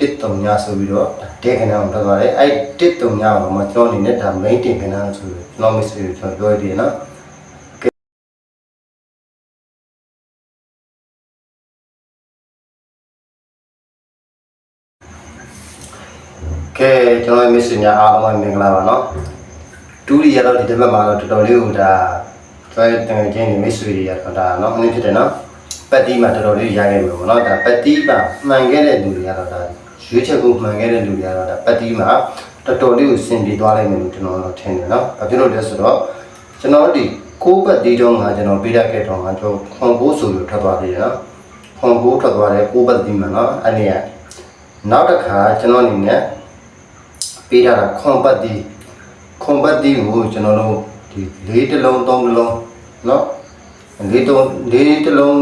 တစ်တုံညာဆိုပြီးတော့တဲကနအောင်ထွက်သွားတယ်အဲ့တစ်တုံညာကိုမှကျွန်တော်အနေနဲ့ဒါ main တင်ကနဆိုပြီးကျွန်တော် message ကိုကျွန်တော်ပြောရသေးတယ်နော်ကဲကျွန်တော် message ညာအားလုံးမင်္ဂလာပါနော်တူရီရတော့ဒီတစ်ပတ်မှာတော့တော်တော်လေးကိုဒါကျွန်တော်တကယ်ချင်း message တွေရတော့ဒါနော်အနည်းဖြစ်တယ်နော်ပတ်တီးမှာတော်တော်လေးရခဲ့ပြီပေါ့နော်ဒါပတ်တီးမှာမှန်ခဲ့တဲ့လူတွေကတော့ဒါ ရွေးချက်ကိုမှန်ခဲ့တဲ့လူတွေကတော့ဒါပတ်တီးမှာတော်တော်လေးကိုစင်ပြေသွားလိမ့်မယ်လို့ကျွန်တော်တို့ထင်တယ်နော်ဘာဖြစ်လို့လဲဆိုတော့ကျွန်တော်ဒီကိုးပတ်တီးတော့ငါကျွန်တော်ပေးတတ်ခဲ့တော့ငါကျွန်တော်ခွန်ကိုးဆိုပြီးထွက်သွားသေးတယ်နော်ခွန်ကိုးထွက်သွားတဲ့ကိုးပတ်တီးမှာနော်အဲ့ဒီကနောက်တစ်ခါကျွန်တော်အနေနဲ့ပေးထားတာခွန်ပတ်တီးခွန်ပတ်တီးကိုကျွန်တော်တို့ဒီလေးတစ်လုံးသုံးတစ်လုံးနော်လေးတုံးလေးတစ်လုံး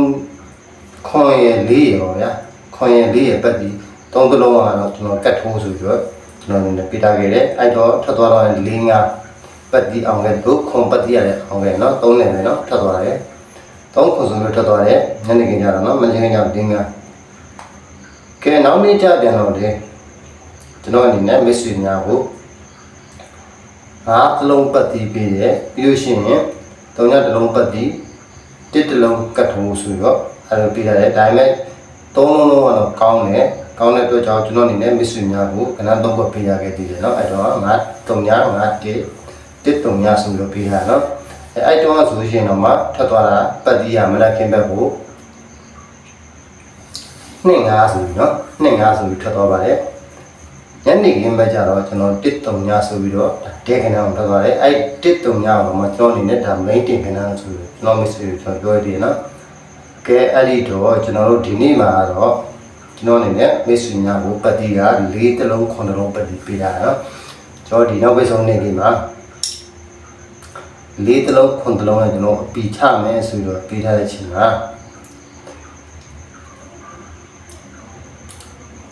ခွန်ရယ်လေးရယ်ပေါ့ဗျာခွန်ရယ်လေးရယ်ပတ်ပြီး သုံးကလုံးကတော့ကျွန်တော်ကတ်ထိုးဆိုပြီးတော့ကျွန်တော်လည်းပြတာခဲ့တယ်အဲ့တော့ထွက်သွားတော့လေးငါပတ်ပြီးအောင်ခဲ့လို့ခွန်ပတ်ပြီးရတယ်အောင်ခဲ့နော်သုံးနေတယ်နော်ထွက်သွားတယ်သုံးခွန်ဆိုပြီးထွက်သွားတယ်ညနေခင်းကြတော့နော်မင်းခင်းကြတင်းငါကဲနောက်နေ့ကျပြန်တော့တယ်ကျွန်တော်အနေနဲ့ message များကိုဟာအလုံးပတ်ပြီးပြီးတယ်ပြီးလို့ရှိရင်သုံးညတစ်လုံးပတ်ပြီးတစ်တစ်လုံးကတ်ထိုးဆိုပြီးတော့အဲ့လိုပြရတယ်ဒါပေမဲ့သုံးလုံးလုံးကတော့ကောင်းတယ် ကောင်းတဲ့အတွက်ကြောင့်ကျွန်တော်အနေနဲ့မစ်ဆွေများကိုကဏ္ဍသုံးဘက်ပေးရခဲ့သေးတယ်เนาะအဲ့တော့ငါတုံညာငါတေတစ်တုံညာဆိုလို့ပေးရเนาะအဲ့အဲ့တော့ဆိုရှင်တော့မှထပ်သွားတာပတ်တိရမလက်ခင်ဘက်ကိုနှစ်ငါဆိုပြီးเนาะနှစ်ငါဆိုပြီးထပ်သွားပါတယ်ညနေခင်းဘက်ကျတော့ကျွန်တော်တစ်တုံညာဆိုပြီးတော့ဒဲကဏ္ဍကိုထပ်သွားတယ်အဲ့တစ်တုံညာကိုမှကျွန်တော်အနေနဲ့ဒါ main တင်ကဏ္ဍဆိုပြီးကျွန်တော်မစ်ဆွေကိုကျွန်တော်ပြောရသေးတယ်เนาะ ကဲအဲ့ဒီတော့ကျွန်တော်တို့ဒီနေ့မှာတော့ ကျွန်တော်အနေနဲ့မိတ်ဆွေများကိုပတ်တီက၄တလုံး9တလုံးပတ်တီပေးတာနော်ကျွန်တော်ဒီနောက်ပိတ်ဆုံးနေ့ဒီမှာ၄တလုံး9တလုံးနဲ့ကျွန်တော်အပီချမယ်ဆိုတော့ပေးထားတဲ့ချိန်မှာ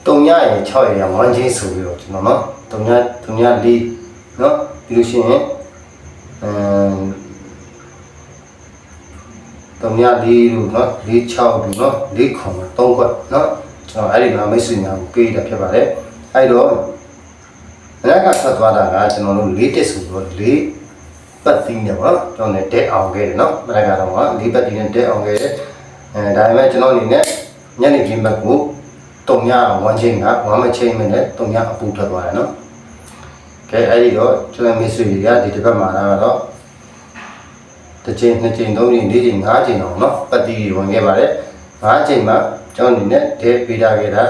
တုံညရယ်6ရယ်ဝမ်းချင်းဆိုပြီးတော့ကျွန်တော်နော်တုံညတုံည၄နော်ပြီးလို့ရှိရင်အမ်တုံည၄လို့နော်၄6လို့နော်၄ခွန်3ခွက်နော် ကျွန်တော်အဲ့ဒီမှာမိတ်ဆွေများကိုပေးတာဖြစ်ပါတယ်အဲ့တော့အရက်ကဆက်သွားတာကကျွန်တော်တို့၄တက်ဆိုတော့၄ပတ်သီးနဲ့ပေါ့ကျွန်တော်လည်းတက်အောင်ခဲ့တယ်နော်မရကတော့က၄ပတ်သီးနဲ့တက်အောင်ခဲ့တယ်အဲဒါပေမဲ့ကျွန်တော်အနေနဲ့ညနေခင်းဘက်ကိုတုံညဝမ်းချင်းကဝမ်းမချင်းမနဲ့တုံညအပူထွက်သွားတယ်နော်ကဲအဲ့ဒီတော့ကျွန်တော်မိတ်ဆွေတွေကဒီတစ်ပတ်မှာတော့တစ်ချိန်နှစ်ချိန်သုံးချိန်လေးချိန်ငါးချိန်တော့နော်ပတ်တီးဝင်ခဲ့ပါတယ် ငါးချိန်မှာကျွန်တော်အနေနဲ့ဒဲပေးထားခဲ့တာ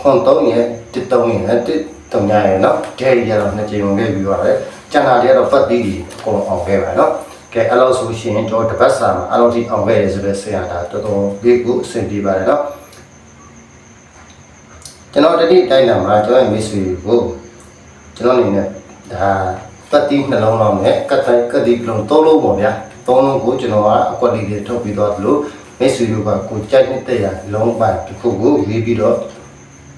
ခွန်3ရဲ့တစ်3ရဲ့တစ်တုံညရဲ့နော်ဒဲရတော့နှစ်ချိန်ဝင်ခဲ့ပြီးပါတယ်ကျန်တာတွေကတော့ပတ်တီးတွေအကုန်အောင်ခဲ့ပါနော်ကဲအဲ့လိုဆိုရှင်ကျွန်တော်တစ်ပတ်စာမှာအဲ့လိုထိအောင်ခဲ့ရဆိုတဲ့ဆရာဒါတော်တော်လေးကိုအဆင်ပြေပါတယ်နော်ကျွန်တော်တတိတိုင်းနာမှာကျွန်တော်မိတ်ဆွေကိုကျွန်တော်အနေနဲ့ဒါပတ်တိနှလုံးလောက်နဲ့ကတ်တိုက်ကတိလုံးသုံးလုံးပေါ့ဗျာသုံးလုံးကိုကျွန်တော်ကအကွက်လေးတွေထုတ်ပြီးတော့သလို မိတ်ဆွေတို့ကကိုကြိုက်နေတဲ့ရလုံးပိုင်တစ်ခုကိုရေးပြီးတော့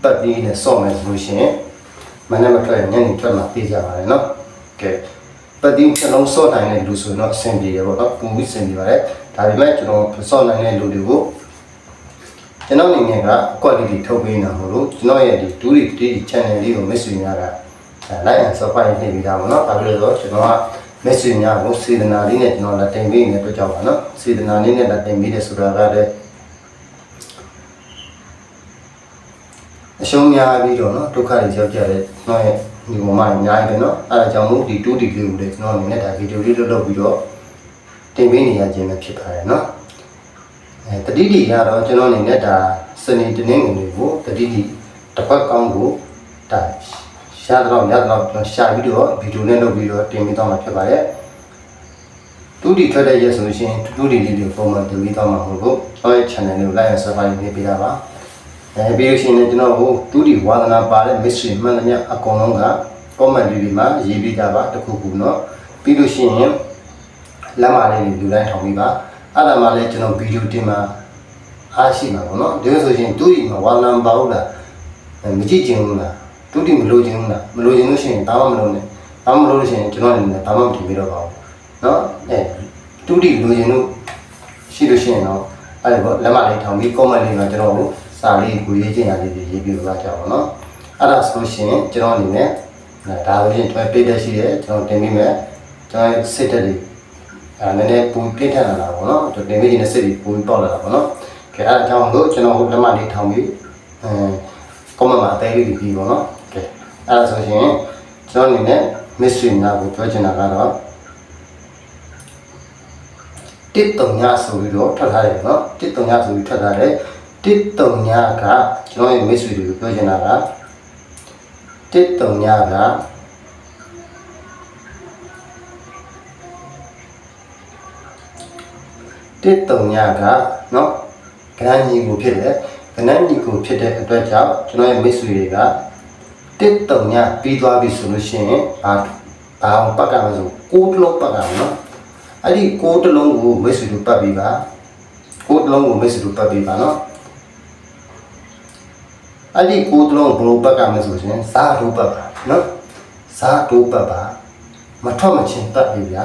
ပတ်တိနဲ့ဆော့မယ်ဆိုလို့ရှိရင်မနေ့မထွက်ညနေထွက်မှာပြေးကြပါလေနော်ကဲပတ်တိနှလုံးဆော့တိုင်းတဲ့လူဆိုတော့အဆင်ပြေတယ်ပေါ့နော်ပုံပြီးအဆင်ပြေပါတယ်ဒါပေမဲ့ကျွန်တော်ဆော့နိုင်တဲ့လူတွေကို ကျွန်တော်အနေနဲ့ကအကွက်လေးတွေထုတ်ပေးနေတာမို့လို့ကျွန်တော်ရဲ့ဒီဒူးရီတီ channel လေးကို message များတာလိုက်အောင် subscribe လုပ်ပြီးသားပါเนาะဒါပြလို့ဆိုကျွန်တော်က message များကိုစေတနာလေးနဲ့ကျွန်တော်လက်တင်ပေးနေတဲ့အတွက်ကြောင့်ပါနော်စေတနာလေးနဲ့လက်တင်ပေးတယ်ဆိုတာကလည်းအရှုံးများပြီးတော့နော်ဒုက္ခတွေရောက်ကြတဲ့ကျွန်တော်ရဲ့ဒီမှာအများကြီးပဲနော်အဲဒါကြောင့်မို့ဒီ2 degree ကိုလည်းကျွန်တော်အနေနဲ့ဒါဗီဒီယိုလေးလုပ်လုပ်ပြီးတော့တင်ပေးနေရခြင်းပဲဖြစ်ပါတယ်နော်အဲတတိတိကတော့ကျွန်တော်အနေနဲ့ဒါစနေတနင်္ဂနွေကိုတတိတိတစ်ပတ်ကောင်းကိုဒါ ရှားတော့ရတော့ကျွန်တော်ရှာပြီးတော့ဗီဒီယိုနဲ့လုပ်ပြီးတော့တင်ပေးတော့မှာဖြစ်ပါတယ်တူဒီထွက်တဲ့ရက်ဆိုလို့ရှိရင်တူဒီလေးတွေပုံမှန်တင်ပေးတော့မှာမဟုတ်ဘူးကျွန်တော်ရဲ့ channel လေးကို like and subscribe နေပေးတာပါအဲပြီးလို့ရှိရင်ကျွန်တော်ဟိုတူဒီဝါသနာပါတဲ့ mystery မှန်သမျှအကုန်လုံးက comment လေးတွေမှာရေးပြီးတာပါတစ်ခုခုเนาะပြီးလို့ရှိရင်လက်မလေးတွေလူတိုင်းထောင်ပြီးပါအဲ့ဒါမှလည်းကျွန်တော်ဗီဒီယိုတင်မှာအားရှိမှာပေါ့နော်ဒီလိုဆိုရင်တူဒီမှာဝါလံပါဘူးလားအဲမကြည့်ချင်ဘူးလား တူဒီမလို့ချင်ဘူးလားမလို့ချင်လို့ရှိရင်ဘာမှမလုပ်နဲ့ဘာမှမလုပ်လို့ရှိရင်ကျွန်တော်အနေနဲ့ဘာမှမတင်ပြတော့ပါဘူးနော်အဲတူဒီလိုချင်လို့ရှိလို့ရှိရင်တော့အဲ့ဒါပေါ့လက်မလေးထောင်ပြီး comment လေးမှာကျွန်တော်ကိုစစာလေးကိုရေးချင်ရလေးတွေရေးပြီးတော့ကြပါတော့နော်အဲ့ဒါဆိုရှင်ကျွန်တော်အနေနဲ့ဒါဆိုရင်ကျွန်တော်ပေးတဲ့ရှိတယ်ကျွန်တော်တင်ပြီးမယ်ကျွန်တော်စစ်တက်တွေအဲနည်းနည်းပူပြင်းထန်လာတာပေါ့နော်ကျွန်တော်တင်ပြီးနေတဲ့စစ်တွေပူပေါက်လာတာပေါ့နော်ကဲအဲ့ဒါကြောင့်လို့ကျွန်တော်ဟိုလက်မလေးထောင်ပြီးအဲကွန်မန့်မှာအသေးလေးတွေပြီးပေါ့နော်ကဲ အဲ့ဒါဆိုရှင်ကျွန်တော်အနေနဲ့ mystery နာကိုပြောချင်တာကတော့တစ်တုံညဆိုပြီးတော့ထွက်ထားတယ်နော်တစ်တုံညဆိုပြီးထွက်ထားတယ်တစ်တုံညကကျွန်တော်ရဲ့ mystery တွေကိုပြောချင်တာကတစ်တုံညကတစ်တုံညကနော်ကဏ္ဍညီကိုဖြစ်တယ်ကဏ္ဍညီကိုဖြစ်တဲ့အတွက်ကြောင့်ကျွန်တော်ရဲ့ mystery တွေက တစ်တုံညပြီးသွားပြီဆိုလို့ရှိရင်ဘာဘာအောင်ပတ်ကမဆိုကိုးတလုံးပတ်ကမနော်အဲ့ဒီကိုးတလုံးကိုမိတ်ဆွေတို့ပတ်ပြီးပါကိုးတလုံးကိုမိတ်ဆွေတို့ပတ်ပြီးပါနော်အဲ့ဒီကိုးတလုံးဘယ်လိုပတ်ကမဆိုရင်ဇာတို့ပတ်ပါနော်ဇာတို့ပတ်ပါမထွက်မချင်းပတ်ပြီးဗျာ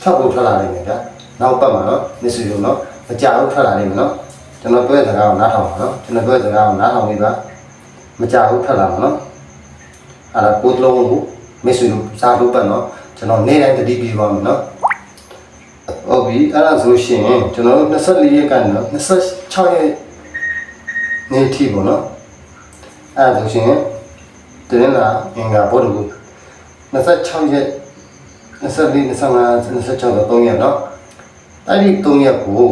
ထွက်ဖို့ထွက်လာနိုင်တယ်ဗျာနောက်ပတ်မှာနော်မိတ်ဆွေတို့နော်မကြဘူးထွက်လာနိုင်မယ်နော်ကျွန်တော်ပြောတဲ့စကားကိုနားထောင်ပါနော်ကျွန်တော်ပြောတဲ့စကားကိုနားထောင်ပြီးပါ မကြဘူးထွက်လာမှာနော်အဲ့ဒါကိုးတလုံးကိုမိတ်ဆွေတို့ဇာတို့ပတ်နော်ကျွန်တော်နေ့တိုင်းတတိပြီးပါမယ်နော်ဟုတ်ပြီအဲ့ဒါဆိုရှင်ကျွန်တော်တို့24ရက်ကနေတော့26ရက်နေ့ထိပေါ့နော်အဲ့ဒါဆိုရှင်တင်းလာအင်္ဂါဘောဓဂု26ရက်24 25 26တော့3ရက်နော်အဲ့ဒီ3ရက်ကို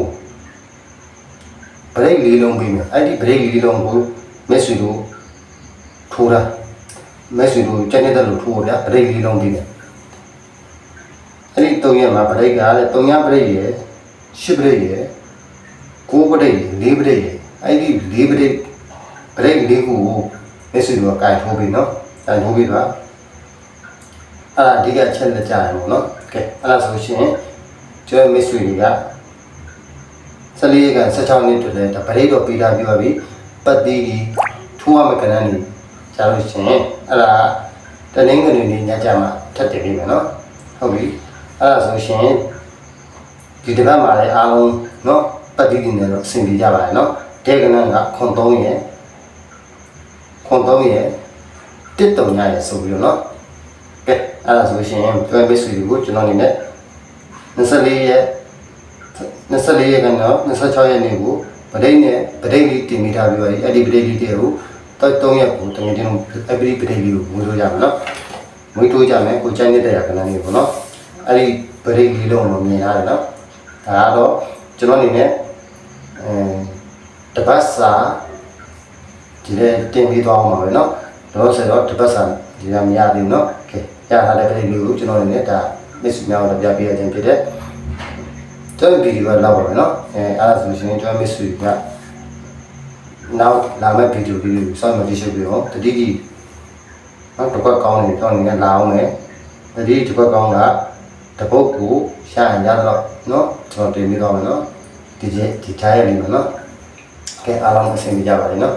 ဘရိတ်လေးလုံးပြီးမယ်အဲ့ဒီဘရိတ်လေးလုံးကိုမက်ဆွေတို့ ထိုးတာမက်ဆွေတို့ကျန်တဲ့လို့ထိုးတာဘရိတ်လေးလုံးပြီးမယ်အဲ့ဒီ၃ရက်မှာပရိတ်ကလည်း၃ညပရိတ်ရယ်၈ပရိတ်ရယ်၉ပရိတ်ရယ်၄ပရိတ်ရယ်အဲ့ဒီ၄ပရိတ်ပရိတ်၄ခုကိုမက်ဆေ့တို့ကကြိုင်ထိုးပြီးနော်ကြိုင်ထိုးပြီးတော့အဲ့ဒါအဓိကချက်လက်ကြရမို့နော်ကဲအဲ့ဒါဆိုရှင်ကျွဲမက်ဆေ့တွေက14ရက်က16နှစ်တည်းဒါပရိတ်တော့ပြီးတာပြီးပါပြီပတ်သေးကြီးထိုးရမယ့်ကဏ္ဍနေ ကြလို့ရှိရင်အဲ့ဒါတနင်္ဂနွေနေ့ညကြမှာထပ်တင်ပြီးမယ်နော်ဟုတ်ပြီအဲ့ဒါဆိုရှင်ဒီတစ်ပတ်မှာလည်းအားလုံးနော်ပတ်တိတိနဲ့တော့အဆင်ပြေကြပါရဲ့နော်ဒေကနန်ကခွန်3ရဲ့ခွန်3ရဲ့တစ်တုံညရဲ့ဆိုပြီးတော့နော်ကဲအဲ့ဒါဆိုရှင်တွဲပေးဆွေကိုကျွန်တော်အနေနဲ့24ရက်24ရက်ကတော့26ရက်နေ့ကိုပဒိတ်နဲ့ပဒိတ်လေးတင်မိထားပြီးပါပြီအဲ့ဒီပဒိတ်လေးတွေကို တိုက်၃ရက်ကိုတကယ်ချင်းအပရိပတိကြီးကိုမွေးထိုးကြမယ်နော်မွေးထိုးကြမယ်ကိုချိုင်းတဲ့ရာကဏ္ဍမျိုးပေါ့နော်အဲ့ဒီပရိဒီလုံးကိုမြင်ရတယ်နော်ဒါကတော့ကျွန်တော်အနေနဲ့အဲတပတ်စာဒီလေတင်ပြီးသွားအောင်ပါပဲနော်တော့ဆက်တော့တပတ်စာဒီကမရသေးဘူးနော်ကဲရထားတဲ့ပရိဒီကိုကျွန်တော်အနေနဲ့ဒါမစ်မြောင်းတော့ပြပြရခြင်းဖြစ်တဲ့ကျွန်တော်ဗီဒီယိုလောက်ပါပဲနော်အဲအားဆိုရှင်ကျွန်တော်မစ်ဆွေက နောက်လာမယ့်ဗီဒီယိုလေးကိုစောင့်မျှော်ကြည့်ရှုပြီးတော့တတိတိနော်တစ်ခွက်ကောင်းနေတော့နေလာအောင်မယ်တတိတစ်ခွက်ကောင်းကတပုတ်ကိုရှာရင်ရတော့နော်ကျွန်တော်တင်ပြီးတော့မယ်နော်ဒီကျဒီတိုင်းလေးမယ်နော်ကဲအားလုံးအဆင်ပြေကြပါလိမ့်နော်